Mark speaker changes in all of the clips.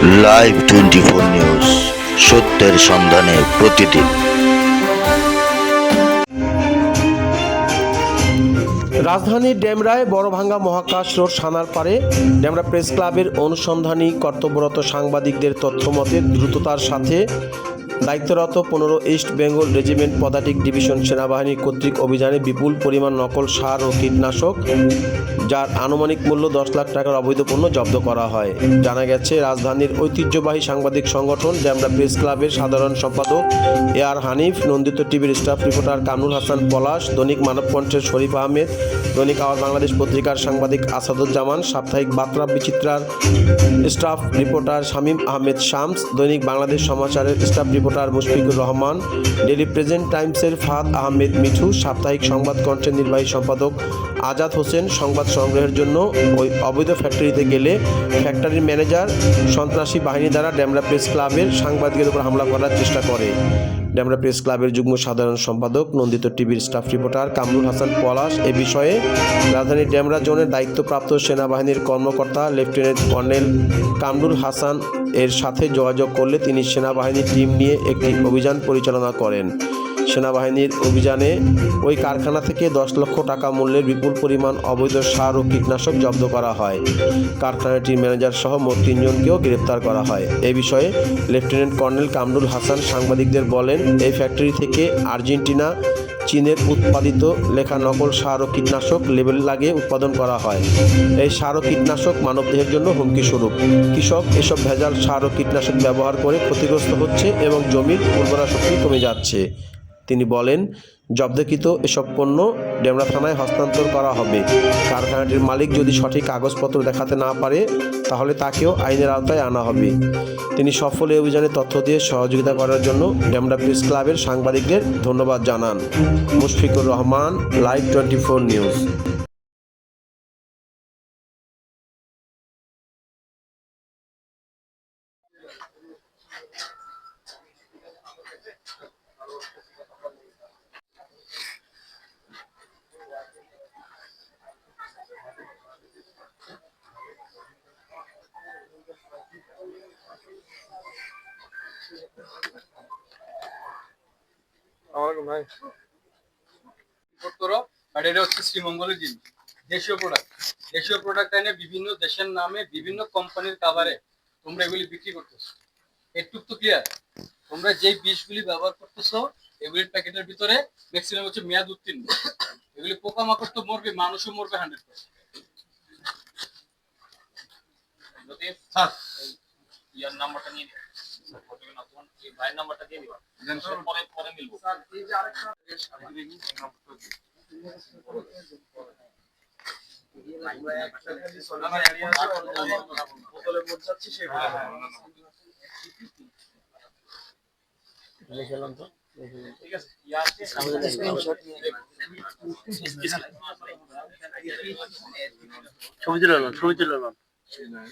Speaker 1: Live twenty four news সত্যের সন্ধানে প্রতিদিন।
Speaker 2: রাজধানীর ডেমরায় বড়ভাঙ্গা মহাকাশ রোড সানার পারে ডেমরা প্রেস ক্লাবের অনুসন্ধানী কর্তব্যরত সাংবাদিকদের তথ্যমতে দ্রুততার সাথে দায়িত্বরত পনেরো ইস্ট বেঙ্গল রেজিমেন্ট পদাতিক ডিভিশন সেনাবাহিনী কর্তৃক অভিযানে বিপুল পরিমাণ নকল সার ও কীটনাশক, যার আনুমানিক মূল্য দশ লাখ টাকার অবৈধ পণ্য জব্দ করা হয়। জানা গেছে, রাজধানীর ঐতিহ্যবাহী সাংবাদিক সংগঠন ডেমরা প্রেস ক্লাবের সাধারণ সম্পাদক এ আর হানিফ, নন্দিত টিভির স্টাফ রিপোর্টার কামরুল হাসান পলাশ, দৈনিক মানবকণ্ঠের শরীফ আহমেদ, দৈনিক আওয়ার বাংলাদেশ পত্রিকার সাংবাদিক আসাদুজ্জামান, সাপ্তাহিক বার্তা বিচিত্রার স্টাফ রিপোর্টার শামীম আহমেদ শামস, দৈনিক Bangladesh সমাচারের staff reporter Mushfiqur Rahman daily present টাইমসের ফাদ আহমেদ মিঠু, সাপ্তাহিক সংবাদ কণ্ঠের নির্বাহী সম্পাদক আজাদ হোসেন, সংবাদ সংগ্রহের জন্য ওই অবৈধ ফ্যাক্টরিতে গেলে ফ্যাক্টরির ম্যানেজার সন্ত্রাসী বাহিনী দ্বারা ড্যামরা প্রেস ক্লাবের সাংবাদিকের উপর হামলা করার চেষ্টা করে। ড্যামরা প্রেস ক্লাবের যুগ্ম সাধারণ সম্পাদক, নন্দিত টিভির স্টাফ রিপোর্টার কামরুল হাসান পলাশ। এ বিষয়ে রাজধানী ডেমরা জোনের দায়িত্বপ্রাপ্ত সেনাবাহিনীর কর্মকর্তা লেফটেন্যান্ট কর্নেল কামরুল হাসান এর সাথে যোগাযোগ করলে তিনি সেনাবাহিনীর টিম নিয়ে একটি অভিযান পরিচালনা করেন। সেনাবাহিনীর অভিযানে ওই কারখানা থেকে দশ লক্ষ টাকা মূল্যের বিপুল পরিমাণ অবৈধ সার ও কীটনাশক জব্দ করা হয়। কারখানাটির ম্যানেজার সহ মোট তিনজনকেও গ্রেপ্তার করা হয়। এ বিষয়ে লেফটেন্যান্ট কর্নেল কামরুল হাসান সাংবাদিকদের বলেন এই ফ্যাক্টরি থেকে আর্জেন্টিনা, চীনের উৎপাদিত লেখা নকল সার ও কীটনাশক লেবেল লাগিয়ে উৎপাদন করা হয়। এই সার ও কীটনাশক মানবদেহের জন্য হুমকি স্বরূপ কৃষক এসব ভেজাল সার ও কীটনাশক ব্যবহার করে ক্ষতিগ্রস্ত হচ্ছে এবং জমির উর্বরা শক্তি কমে যাচ্ছে। তিনি বলেন, জব্দকৃত এসব পণ্য ডেমরা থানায় হস্তান্তর করা হবে। কারখানাটির মালিক যদি সঠিক কাগজপত্র দেখাতে না পারে, তাহলে তাকেও আইনের আওতায় আনা হবে। তিনি সফল এই অভিযানে তথ্য দিয়ে সহযোগিতা করার জন্য ডেমরা প্রেস ক্লাবের সাংবাদিকদের ধন্যবাদ জানান। Mushfiqur Rahman, live twenty four news.
Speaker 3: ভাই।
Speaker 4: করো বাট এটা হচ্ছে শ্রীমঙ্গলের জিনিস। দেশীয় প্রোডাক্ট দেশীয় প্রোডাক্ট এনে বিভিন্ন দেশের নামে বিভিন্ন কোম্পানির কাভারে তোমরা এগুলি বিক্রি করতেছো। একটুক তো ক্লিয়ার তোমরা যেই বিষগুলি ব্যবহার করতেছো এগুলির প্যাকেটের ভিতরে ম্যাক্সিমাম হচ্ছে মেয়াদ উত্তীর্ণ। এগুলি পোকামাকড় তো মরবে মানুষও মরবে হান্ড্রেড পার্সেন্ট ইয়ার নাম্বারটা নিয়ে পরে মিলবো স্যার এই যে আরেকটা
Speaker 5: ছবি তুলে ছবি তুলে নেন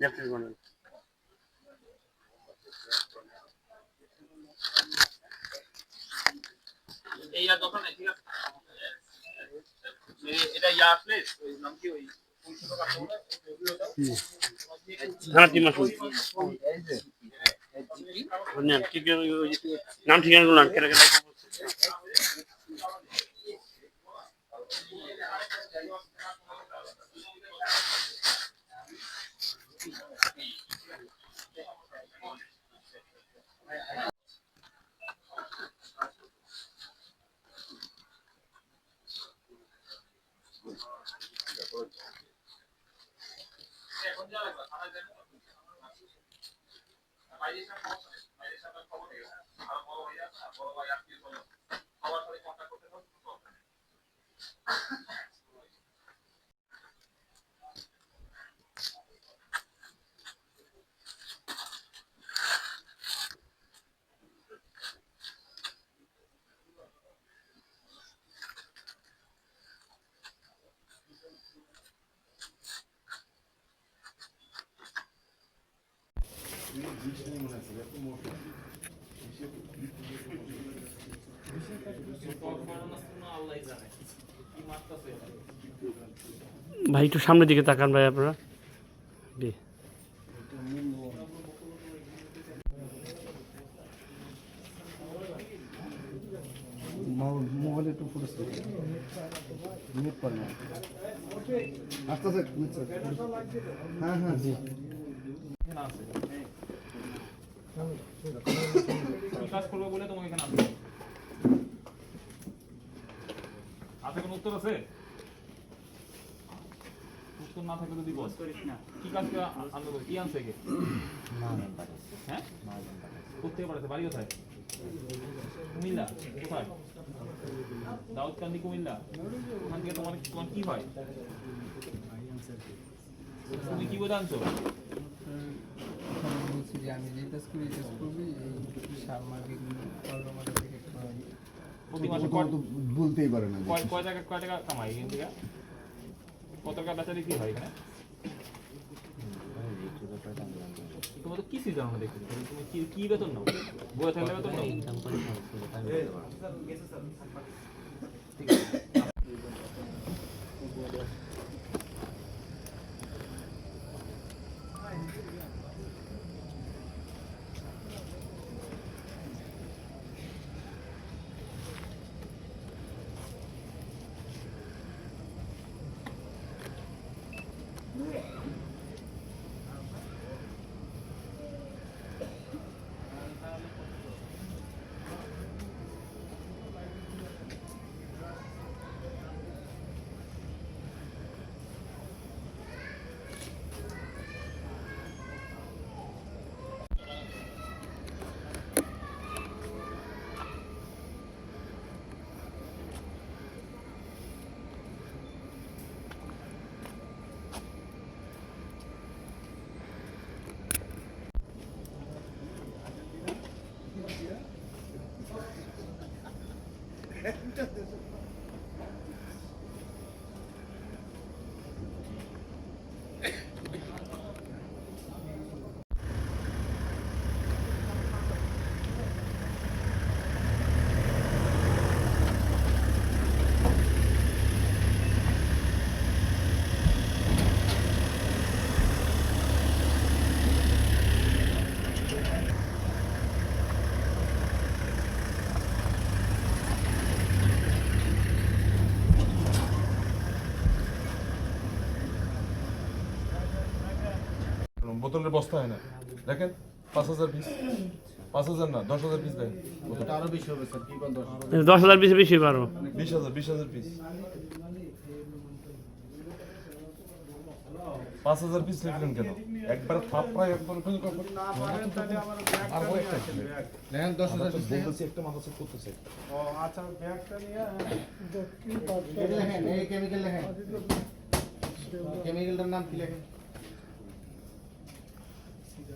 Speaker 5: লেফট কোণে
Speaker 4: এই আর দোকান নাই, ঠিক আছে এ- এটা ইয়া আসলে ওই নাম কি ওই পরিষেবা কার্ড বলে?
Speaker 5: থানা তিন মাস নাম ঠিকানা গুলো নেন কেটে কেটে
Speaker 4: এখন যাবে না, থানায় যাবে না। বাইরে এসে খবর নেই, বাইরে এসে খবর নেই। আর বড় ভাই বড় ভাই আত্মীয়
Speaker 5: ভাই একটু সামনের দিকে তাকান ভাই আপনারা।
Speaker 3: মোবাইলে হ্যাঁ হ্যাঁ
Speaker 6: আছে কোনো উত্তর আছে? থাকলে যদি বল কি কাজ করে আ- আনবে বলে? কি আনছে কে হ্যাঁ কোথেকে পাঠাচ্ছে বাড়ি কোথায় কুমিল্লা কোথায় দাউদকান্দি কুমিল্লা ওখান থেকে তোমার তোমার কি হয় তুমি কি বোঝা আনছো
Speaker 7: বলছি যে আমি যে কাজ করি কাজ করবি এই সার মার্কেট মার্কেট থেকে
Speaker 6: প্রতি মাসে কয়-
Speaker 3: তো বলতেই পারে না
Speaker 6: কয় কয় টাকা কয় টাকা কামাই এখান থেকে কত টাকা বেচা বিক্রি হয় এখানে? তোমার তো কিছুই জানো না দেখছি? তুমি কি কি বেতন নাও? বয়ে থাকলে বেতন নাও? Just this.
Speaker 8: বোতলের বস্তা হয় না। দেখেন পাঁচ হাজার পিস পাঁচ হাজার না দশ হাজার পিস দেন।
Speaker 3: আরও বেশি হবে স্যার। কি দশ
Speaker 5: হাজার? বেশি বেশি পারো
Speaker 8: বিশ হাজার বিশ হাজার পিস পাঁচ হাজার পিস লিখলেন কেন? একবার থাপড়ায় একবার ওখানে আর ও একটা ছিল।
Speaker 3: দেখেন দশ হাজার পিস
Speaker 8: বলতেছি একটা মাথা চেক করতেছে
Speaker 3: লেখেন এই কেমিক্যাল লেখেন। কেমিক্যালটার নাম কি লেখেন?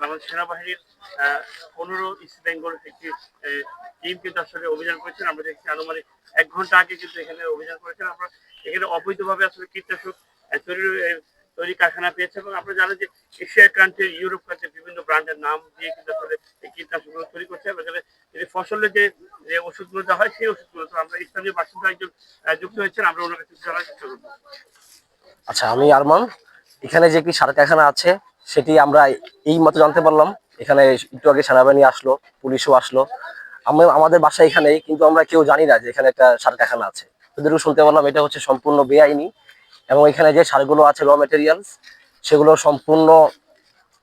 Speaker 5: বাংলাদেশ সেনাবাহিনীর পনেরো ইস্ট বেঙ্গল একটি টিম কিন্তু আসলে অভিযান করেছেন। আমরা দেখছি আনুমানিক এক ঘণ্টা আগে কিন্তু এখানে অভিযান করেছেন। আমরা এখানে অবৈধভাবে আসলে কীটনাশক তৈরি কারখানা পেয়েছে এবং আপনারা জানেন যে এশিয়া কান্ট্রি ইউরোপ কান্ট্রি বিভিন্ন ব্র্যান্ডের নাম দিয়ে কিন্তু আসলে এই কীটনাশকগুলো তৈরি করছে এবং এখানে যে ফসলের যে যে ওষুধগুলো দেওয়া হয়, সেই ওষুধগুলো তো আমরা স্থানীয় বাসিন্দা একজন যুক্ত হয়েছেন। আমরা ওনার কাছে জানার চেষ্টা করব।
Speaker 9: আচ্ছা আমি আরমান। এখানে যে কি সার কারখানা আছে সেটি আমরা এই মতো জানতে পারলাম। এখানে একটু আগে সেনাবাহিনী আসলো, পুলিশও আসলো। আমরা, আমাদের বাসা এখানেই, কিন্তু আমরা কেউ জানি না যে এখানে একটা সার কারখানা আছে। ওদেরও শুনতে পারলাম, এটা হচ্ছে সম্পূর্ণ বেআইনি এবং এখানে যে সারগুলো আছে র মেটেরিয়ালস সেগুলো সম্পূর্ণ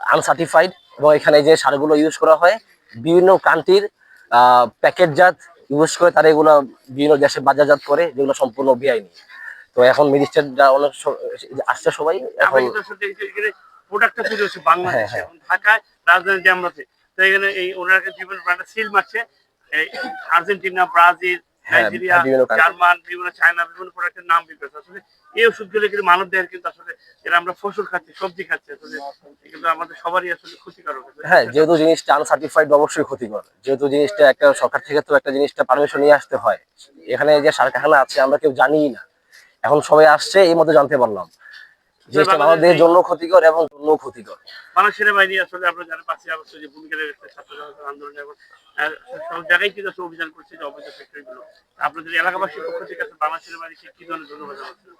Speaker 9: আনসার্টিফাইড এবং এখানে যে সারগুলো ইউজ করা হয়, বিভিন্ন কান্ট্রির প্যাকেটজাত ইউজ করে তারা এগুলো বিভিন্ন দেশে বাজারজাত করে, যেগুলো সম্পূর্ণ বেআইনি। তো এখন মিনিস্টাররা অনেক আসছে সবাই এখন
Speaker 5: প্রোডাক্টটা তৈরি হচ্ছে বাংলাদেশে
Speaker 9: হ্যাঁ, হ্যাঁ।
Speaker 5: এবং ঢাকায় রাজধানী জামরাতে তো এখানে এই ওনারা বিভিন্ন ব্র্যান্ডের সিল মারছে। আর্জেন্টিনা ব্রাজিল
Speaker 9: হ্যাঁ,
Speaker 5: নাইজেরিয়া জার্মান বিভিন্ন চায়না বিভিন্ন প্রোডাক্টের নাম বিক্রি আসলে এই ওষুধগুলো কিন্তু মানব দেহের কিন্তু আসলে আমরা ফসল খাচ্ছি সবজি খাচ্ছি আসলে কিন্তু আমাদের সবারই আসলে ক্ষতিকারক
Speaker 9: হ্যাঁ যেহেতু জিনিসটা আনসার্টিফাইড অবশ্যই ক্ষতিকর। যেহেতু জিনিসটা একটা সরকার থেকে তো একটা জিনিসটা পারমিশন নিয়ে আসতে হয়। এখানে যে সার কারখানা আছে আমরা কেউ জানিই না। এখন সবাই আসছে এই মধ্যে জানতে পারলাম। জিনিসটা আমাদের জন্য ক্ষতিকর এবং জন্য ক্ষতিকর।
Speaker 5: সেনাবাহিনী আসলে আমরা আগস্ট যে ভূমিকা রেখেছে ছাত্র আন্দোলনে এবং সব জায়গায় কিন্তু আসলে অভিযান করছে যে অবৈধ ফ্যাক্টরি গুলো আপনাদের এলাকাবাসীর পক্ষ থেকে আসলে বাংলাদেশ সেনাবাহিনীকে কি ধরনের ধন্যবাদ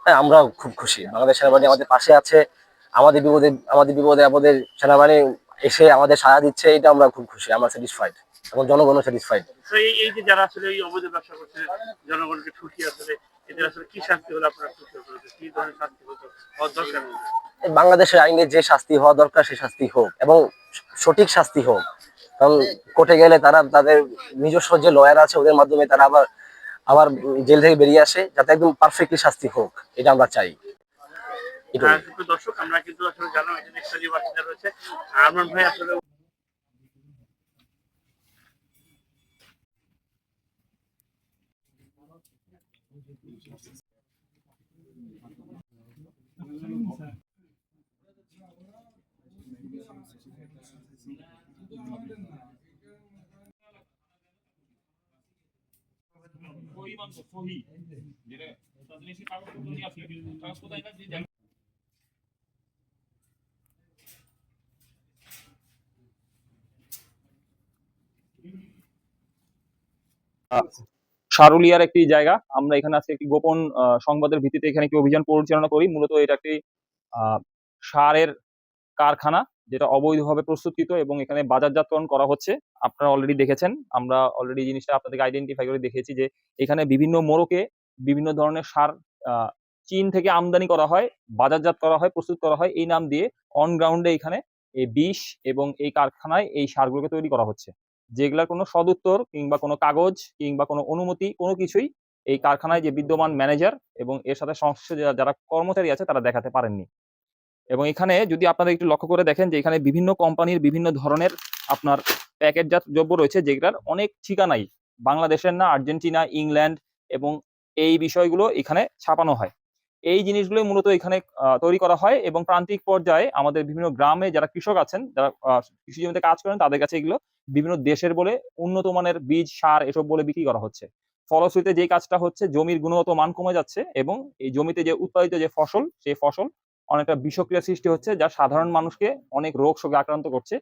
Speaker 9: হ্যাঁ আমরা খুব খুশি। বাংলাদেশ সেনাবাহিনী আমাদের পাশে আছে। আমাদের বিপদে আমাদের বিপদে আমাদের সেনাবাহিনী এসে আমাদের সাড়া দিচ্ছে এটা আমরা খুব খুশি আমরা স্যাটিসফাইড এবং জনগণও স্যাটিসফাইড
Speaker 5: এই এই যে যারা আসলে এই অবৈধ ব্যবসা করছে জনগণকে ঠুকি আসলে এদের আসলে কি শাস্তি হলে আপনারা কি ধরনের শাস্তি হতো দরকার
Speaker 9: বাংলাদেশের আইনে যে শাস্তি হওয়া দরকার সে শাস্তি হোক এবং সঠিক শাস্তি হোক। কারণ কোর্টে গেলে তারা তাদের নিজস্ব যে লয়ার আছে ওদের মাধ্যমে তারা আবার আবার জেল থেকে বেরিয়ে আসে যাতে একদম পারফেক্টলি শাস্তি হোক এটা আমরা চাই।
Speaker 5: দর্শক আমরা কিন্তু আসলে জানলাম এখানে রয়েছে। আরমান ভাই আসলে
Speaker 6: সহি। সারুলিয়ার একটি জায়গা। আমরা এখানে আজকে একটি গোপন সংবাদের ভিত্তিতে এখানে একটি অভিযান পরিচালনা করি। মূলত এটা একটি সারের কারখানা। যেটা অবৈধভাবে প্রস্তুতকৃত এবং এখানে বাজারজাতকরণ করা হচ্ছে। আপনারা অলরেডি দেখেছেন, আমরা অলরেডি জিনিসটা আপনাদেরকে আইডেন্টিফাই করে দেখেছি যে এখানে বিভিন্ন মোড়কে বিভিন্ন ধরনের সার চীন থেকে আমদানি করা হয়, বাজারজাত করা হয়, প্রস্তুত করা হয়। এই নাম দিয়ে অন গ্রাউন্ডে এখানে এই বিষ এবং এই কারখানায় এই সারগুলোকে তৈরি করা হচ্ছে। যেগুলার কোনো সদুত্তর কিংবা কোনো কাগজ কিংবা কোনো অনুমতি, কোনো কিছুই এই কারখানায় যে বিদ্যমান ম্যানেজার এবং এর সাথে সংশ্লিষ্ট যারা কর্মচারী আছে তারা দেখাতে পারেননি। এবং এখানে যদি আপনারা একটু লক্ষ্য করে দেখেন যে এখানে বিভিন্ন কোম্পানির বিভিন্ন ধরনের আপনার প্যাকেটজাত দ্রব্য রয়েছে, যেগুলার অনেক ঠিকানাই বাংলাদেশের না, আর্জেন্টিনা, ইংল্যান্ড এবং এই বিষয়গুলো এখানে ছাপানো হয়। এই জিনিসগুলো মূলত এখানে তৈরি করা হয় এবং প্রান্তিক পর্যায়ে আমাদের বিভিন্ন গ্রামে যারা কৃষক আছেন, যারা কৃষি জমিতে কাজ করেন, তাদের কাছে এগুলো বিভিন্ন দেশের বলে উন্নত মানের বীজ, সার এসব বলে বিক্রি করা হচ্ছে। ফলশ্রুতিতে যে কাজটা হচ্ছে, জমির গুণগত মান কমে যাচ্ছে এবং এই জমিতে যে উৎপাদিত যে ফসল, সেই ফসল অনেকটা বিষক্রিয়া সৃষ্টি হচ্ছে, যা সাধারণ মানুষকে অনেক রোগ শোকে আক্রান্ত করছে।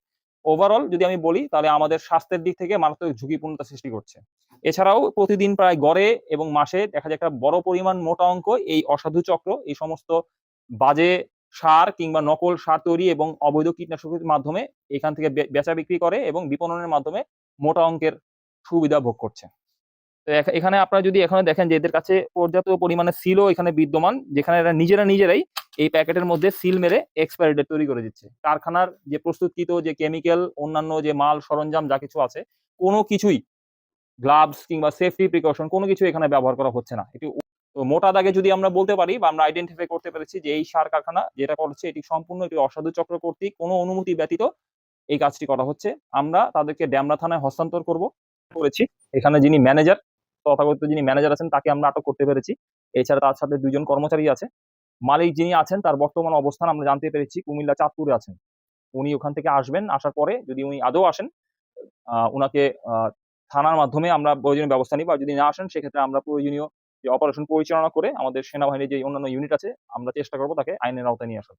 Speaker 6: ওভারঅল যদি আমি বলি, তাহলে আমাদের স্বাস্থ্যের দিক থেকে মারাত্মক ঝুঁকিপূর্ণতা সৃষ্টি করছে। এছাড়াও প্রতিদিন প্রায় গড়ে এবং মাসে দেখা যায় একটা বড় পরিমাণ মোটা অঙ্ক, এই অসাধু চক্র, এই সমস্ত বাজে সার কিংবা নকল সার তৈরি এবং অবৈধ কীটনাশকের মাধ্যমে এখান থেকে বেচা বিক্রি করে এবং বিপণনের মাধ্যমে মোটা অঙ্কের সুবিধা ভোগ করছে। তো এখানে আপনারা যদি এখানে দেখেন যে এদের কাছে পর্যাপ্ত পরিমাণে সিলও এখানে বিদ্যমান, যেখানে এরা নিজেরা নিজেরাই এই প্যাকেটের মধ্যে সিল মেরে এক্সপায়ারি ডেট তৈরি করে দিচ্ছে। কারখানার যে প্রস্তুতকৃত যে কেমিক্যাল অন্যান্য যে মাল, সরঞ্জাম, যা কিছু আছে, কোনো কিছুই গ্লাভস কিংবা সেফটি প্রিকশন কোনো কিছু এখানে ব্যবহার করা হচ্ছে না। এটি মোটা দাগে যদি আমরা বলতে পারি বা আমরা আইডেন্টিফাই করতে পেরেছি যে এই সার কারখানা যেটা করছে এটি সম্পূর্ণ একটি অসাধু চক্র কর্তৃক কোনো অনুমতি ব্যতীত এই কাজটি করা হচ্ছে। আমরা তাদেরকে ড্যামরা থানায় হস্তান্তর করব। করেছি। এখানে যিনি ম্যানেজার তথাকথিত যিনি ম্যানেজার আছেন তাকে আমরা আটক করতে পেরেছি। এছাড়া তার সাথে দুইজন কর্মচারী আছে। মালিক যিনি আছেন তার বর্তমান অবস্থান আমরা জানতে পেরেছি কুমিল্লা চাঁদপুরে আছেন। উনি ওখান থেকে আসবেন আসার পরে যদি উনি আদৌ আসেন আহ, থানার মাধ্যমে আমরা প্রয়োজনীয় ব্যবস্থা নিব। আর যদি না আসেন সেক্ষেত্রে আমরা প্রয়োজনীয় যে অপারেশন পরিচালনা করে আমাদের সেনাবাহিনীর যে অন্যান্য ইউনিট আছে আমরা চেষ্টা করব তাকে আইনের আওতায় নিয়ে আসার